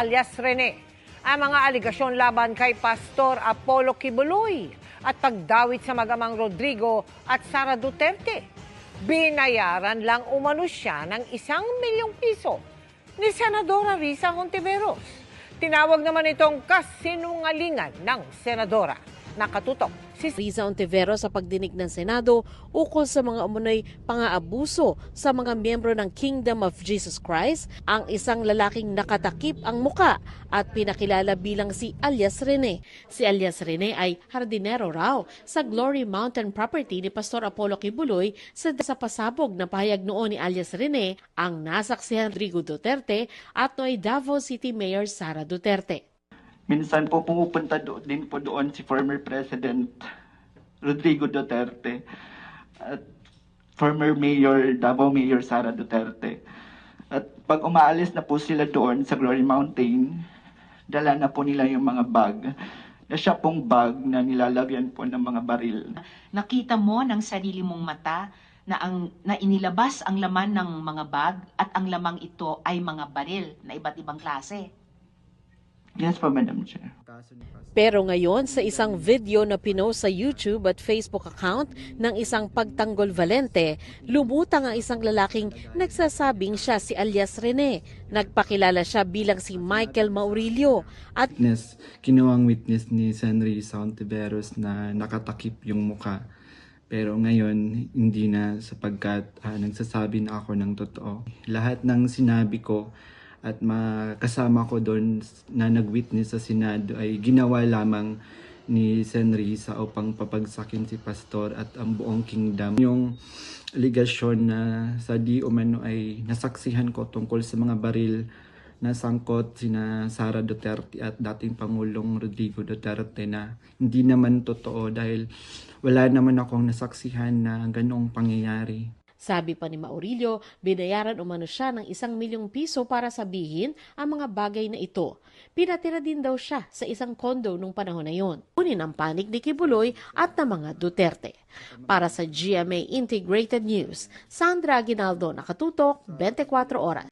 alias Rene ang mga aligasyon laban kay Pastor Apollo Kibuloy at pagdawit sa magamang Rodrigo at Sara Duterte. Binayaran lang umano siya ng isang milyong piso ni Senadora Risa Hontiveros. Tinawag naman itong kasinungalingan ng Senadora. Nakatutok si Riza Ontivero sa pagdinig ng Senado ukol sa mga umunoy pang-aabuso sa mga miyembro ng Kingdom of Jesus Christ, ang isang lalaking nakatakip ang muka at pinakilala bilang si alias Rene. Si alias Rene ay hardinero raw sa Glory Mountain property ni Pastor Apollo Kibuloy sa, sa pasabog na pahayag noon ni alias Rene ang nasaksihan Rodrigo Duterte at noy Davao City Mayor Sara Duterte. Minsan po pumupunta do, din po doon si former President Rodrigo Duterte at former Mayor, Davao Mayor Sara Duterte. At pag umaalis na po sila doon sa Glory Mountain, dala na po nila yung mga bag na siya pong bag na nilalagyan po ng mga baril. nakita mo ng sarili mong mata na ang na inilabas ang laman ng mga bag at ang lamang ito ay mga baril na iba't ibang klase. Yes po, Madam Chair. Pero ngayon sa isang video na pinost sa YouTube at Facebook account ng isang pagtanggol valente, lumutang ang isang lalaking nagsasabing siya si alias Rene. Nagpakilala siya bilang si Michael Maurilio at witness, kinuwang witness ni Senry Sauntiveros na nakatakip yung muka. Pero ngayon, hindi na sapagkat ah, nagsasabi na ako ng totoo. Lahat ng sinabi ko at makasama ko doon na nag-witness sa Senado ay ginawa lamang ni Senry sa upang papagsakin si Pastor at ang buong kingdom. Yung aligasyon na sa di umano ay nasaksihan ko tungkol sa mga baril na sangkot sina Sara Duterte at dating Pangulong Rodrigo Duterte na hindi naman totoo dahil wala naman akong nasaksihan na ganoong pangyayari. Sabi pa ni Maurilio, binayaran umano siya ng isang milyong piso para sabihin ang mga bagay na ito. Pinatira din daw siya sa isang kondo nung panahon na yon. Kunin ang panig ni Kibuloy at ng mga Duterte. Para sa GMA Integrated News, Sandra Aguinaldo, nakatutok, 24 oras.